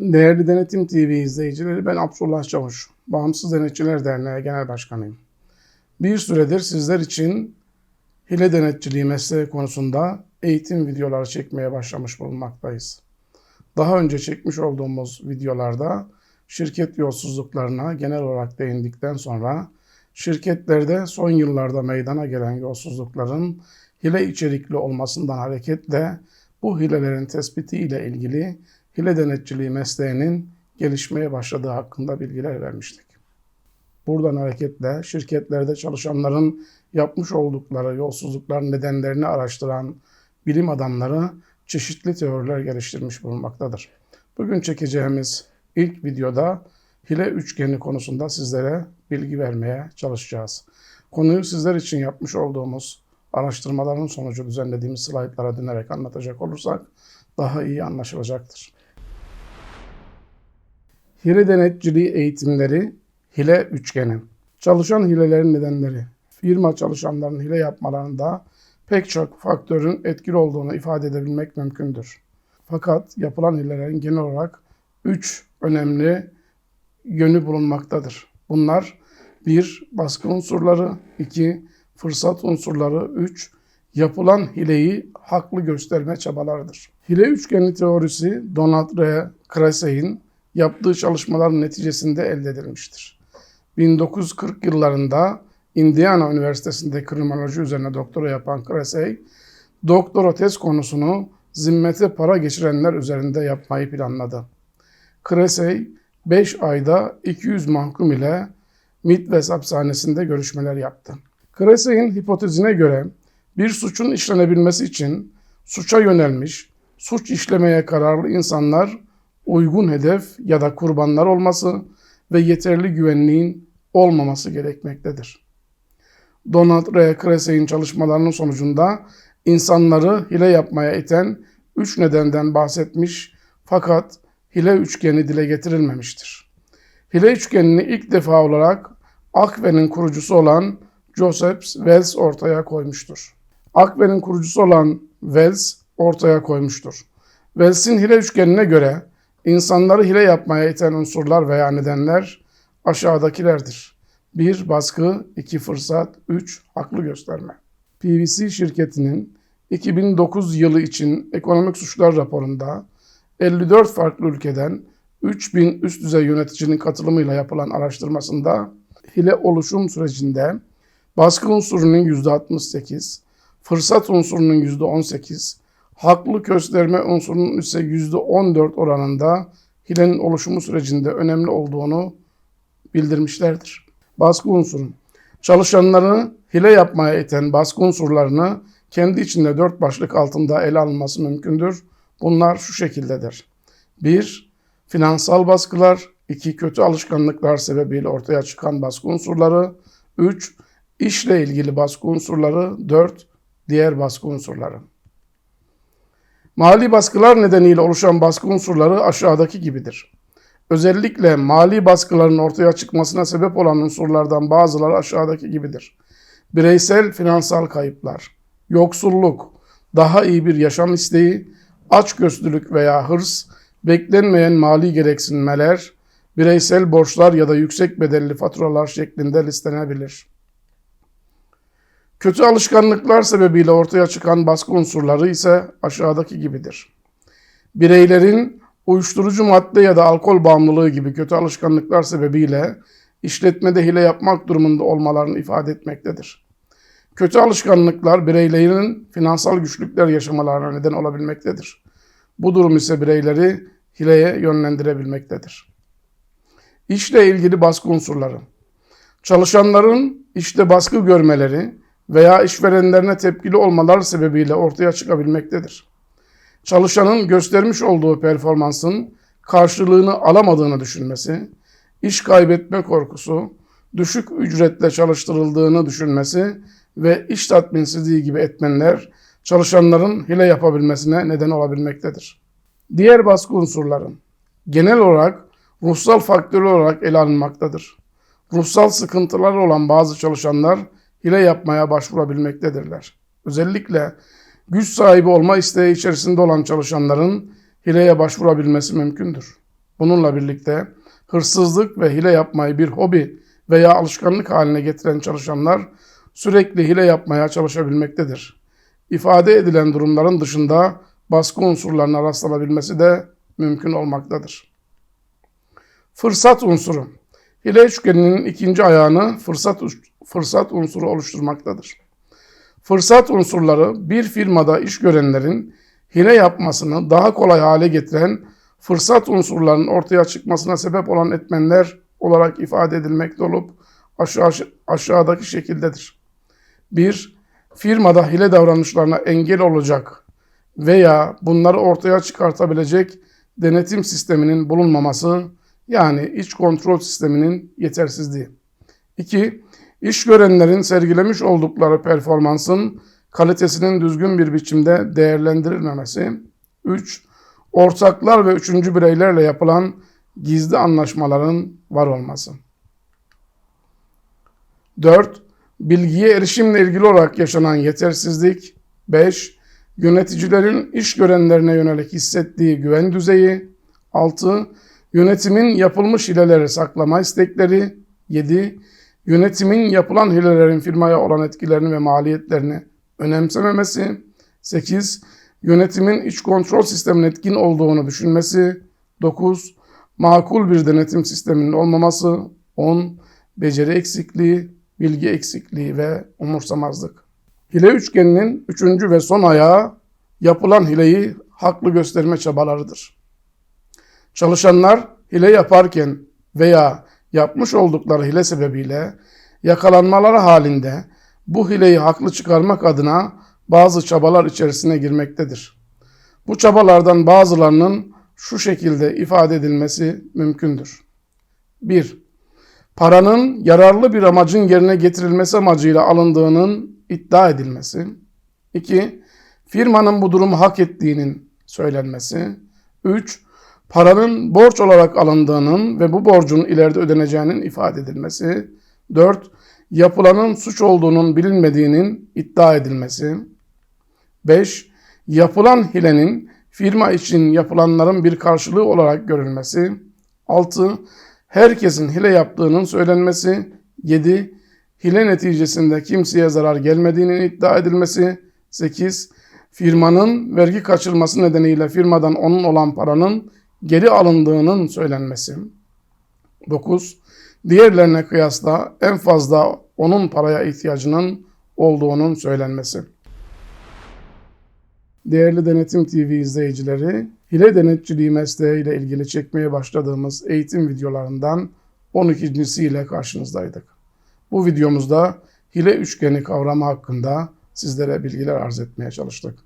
Değerli Denetim TV izleyicileri ben Abdullah Çavuş. Bağımsız Denetçiler Derneği Genel Başkanıyım. Bir süredir sizler için hile denetçiliği mesleği konusunda eğitim videoları çekmeye başlamış bulunmaktayız. Daha önce çekmiş olduğumuz videolarda şirket yolsuzluklarına genel olarak değindikten sonra şirketlerde son yıllarda meydana gelen yolsuzlukların hile içerikli olmasından hareketle bu hilelerin tespiti ile ilgili hile denetçiliği mesleğinin gelişmeye başladığı hakkında bilgiler vermiştik. Buradan hareketle şirketlerde çalışanların yapmış oldukları yolsuzlukların nedenlerini araştıran bilim adamları çeşitli teoriler geliştirmiş bulunmaktadır. Bugün çekeceğimiz ilk videoda hile üçgeni konusunda sizlere bilgi vermeye çalışacağız. Konuyu sizler için yapmış olduğumuz araştırmaların sonucu düzenlediğimiz slaytlara dönerek anlatacak olursak daha iyi anlaşılacaktır. Hile denetçiliği eğitimleri, hile üçgeni. Çalışan hilelerin nedenleri. Firma çalışanların hile yapmalarında pek çok faktörün etkili olduğunu ifade edebilmek mümkündür. Fakat yapılan hilelerin genel olarak üç önemli yönü bulunmaktadır. Bunlar 1. Baskı unsurları 2. Fırsat unsurları 3. Yapılan hileyi haklı gösterme çabalarıdır. Hile üçgeni teorisi Donald R. Krasey'in yaptığı çalışmaların neticesinde elde edilmiştir. 1940 yıllarında Indiana Üniversitesi'nde kriminoloji üzerine doktora yapan Krasey, doktora tez konusunu zimmete para geçirenler üzerinde yapmayı planladı. Krasey 5 ayda 200 mahkum ile Midwest hapishanesinde görüşmeler yaptı. Krasey'in hipotezine göre bir suçun işlenebilmesi için suça yönelmiş, suç işlemeye kararlı insanlar uygun hedef ya da kurbanlar olması ve yeterli güvenliğin olmaması gerekmektedir. Donald R. Krasey'in çalışmalarının sonucunda insanları hile yapmaya iten üç nedenden bahsetmiş fakat hile üçgeni dile getirilmemiştir. Hile üçgenini ilk defa olarak Akve'nin kurucusu olan Joseph Wells ortaya koymuştur. Akve'nin kurucusu olan Wells ortaya koymuştur. Wells'in hile üçgenine göre insanları hile yapmaya iten unsurlar veya nedenler aşağıdakilerdir. 1. Baskı 2. Fırsat 3. Haklı gösterme. PVC şirketinin 2009 yılı için ekonomik suçlar raporunda 54 farklı ülkeden 3000 üst düzey yöneticinin katılımıyla yapılan araştırmasında hile oluşum sürecinde baskı unsurunun %68, fırsat unsurunun %18, haklı gösterme unsurunun ise %14 oranında hilenin oluşumu sürecinde önemli olduğunu bildirmişlerdir. Baskı unsuru. Çalışanları hile yapmaya iten baskı unsurlarını kendi içinde dört başlık altında ele alınması mümkündür. Bunlar şu şekildedir. 1. Finansal baskılar. 2. Kötü alışkanlıklar sebebiyle ortaya çıkan baskı unsurları. 3. İşle ilgili baskı unsurları. 4. Diğer baskı unsurları. Mali baskılar nedeniyle oluşan baskı unsurları aşağıdaki gibidir. Özellikle mali baskıların ortaya çıkmasına sebep olan unsurlardan bazıları aşağıdaki gibidir. Bireysel finansal kayıplar, yoksulluk, daha iyi bir yaşam isteği, açgözlülük veya hırs, beklenmeyen mali gereksinmeler, bireysel borçlar ya da yüksek bedelli faturalar şeklinde listenebilir. Kötü alışkanlıklar sebebiyle ortaya çıkan baskı unsurları ise aşağıdaki gibidir. Bireylerin uyuşturucu madde ya da alkol bağımlılığı gibi kötü alışkanlıklar sebebiyle işletmede hile yapmak durumunda olmalarını ifade etmektedir. Kötü alışkanlıklar bireylerin finansal güçlükler yaşamalarına neden olabilmektedir. Bu durum ise bireyleri hileye yönlendirebilmektedir. İşle ilgili baskı unsurları. Çalışanların işte baskı görmeleri veya işverenlerine tepkili olmaları sebebiyle ortaya çıkabilmektedir. Çalışanın göstermiş olduğu performansın karşılığını alamadığını düşünmesi, iş kaybetme korkusu, düşük ücretle çalıştırıldığını düşünmesi ve iş tatminsizliği gibi etmenler çalışanların hile yapabilmesine neden olabilmektedir. Diğer baskı unsurları genel olarak ruhsal faktör olarak ele alınmaktadır. Ruhsal sıkıntıları olan bazı çalışanlar hile yapmaya başvurabilmektedirler. Özellikle güç sahibi olma isteği içerisinde olan çalışanların hileye başvurabilmesi mümkündür. Bununla birlikte hırsızlık ve hile yapmayı bir hobi veya alışkanlık haline getiren çalışanlar sürekli hile yapmaya çalışabilmektedir. İfade edilen durumların dışında baskı unsurlarına rastlanabilmesi de mümkün olmaktadır. Fırsat unsuru. Hile üçgeninin ikinci ayağını fırsat, fırsat unsuru oluşturmaktadır. Fırsat unsurları bir firmada iş görenlerin hile yapmasını daha kolay hale getiren fırsat unsurlarının ortaya çıkmasına sebep olan etmenler olarak ifade edilmekte olup aşağı, aşağıdaki şekildedir. 1. Firmada hile davranışlarına engel olacak veya bunları ortaya çıkartabilecek denetim sisteminin bulunmaması yani iç kontrol sisteminin yetersizliği. 2. İş görenlerin sergilemiş oldukları performansın kalitesinin düzgün bir biçimde değerlendirilmemesi. 3. Ortaklar ve üçüncü bireylerle yapılan gizli anlaşmaların var olması. 4. Bilgiye erişimle ilgili olarak yaşanan yetersizlik. 5. Yöneticilerin iş görenlerine yönelik hissettiği güven düzeyi. 6. Yönetimin yapılmış hileleri saklama istekleri. 7. Yönetimin yapılan hilelerin firmaya olan etkilerini ve maliyetlerini önemsememesi. 8. Yönetimin iç kontrol sistemin etkin olduğunu düşünmesi. 9. Makul bir denetim sisteminin olmaması. 10. Beceri eksikliği, bilgi eksikliği ve umursamazlık. Hile üçgeninin üçüncü ve son ayağı yapılan hileyi haklı gösterme çabalarıdır. Çalışanlar hile yaparken veya yapmış oldukları hile sebebiyle yakalanmaları halinde bu hileyi haklı çıkarmak adına bazı çabalar içerisine girmektedir. Bu çabalardan bazılarının şu şekilde ifade edilmesi mümkündür. 1. Paranın yararlı bir amacın yerine getirilmesi amacıyla alındığının iddia edilmesi. 2. Firmanın bu durumu hak ettiğinin söylenmesi. 3. Paranın borç olarak alındığının ve bu borcun ileride ödeneceğinin ifade edilmesi. 4. Yapılanın suç olduğunun bilinmediğinin iddia edilmesi. 5. Yapılan hilenin firma için yapılanların bir karşılığı olarak görülmesi. 6. Herkesin hile yaptığının söylenmesi. 7. Hile neticesinde kimseye zarar gelmediğinin iddia edilmesi. 8. Firmanın vergi kaçırması nedeniyle firmadan onun olan paranın geri alındığının söylenmesi. 9. Diğerlerine kıyasla en fazla onun paraya ihtiyacının olduğunun söylenmesi. Değerli Denetim TV izleyicileri, hile denetçiliği mesleği ile ilgili çekmeye başladığımız eğitim videolarından 12. ile karşınızdaydık. Bu videomuzda hile üçgeni kavramı hakkında sizlere bilgiler arz etmeye çalıştık.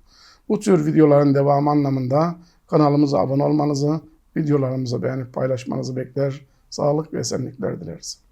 Bu tür videoların devamı anlamında kanalımıza abone olmanızı, videolarımızı beğenip paylaşmanızı bekler, sağlık ve esenlikler dileriz.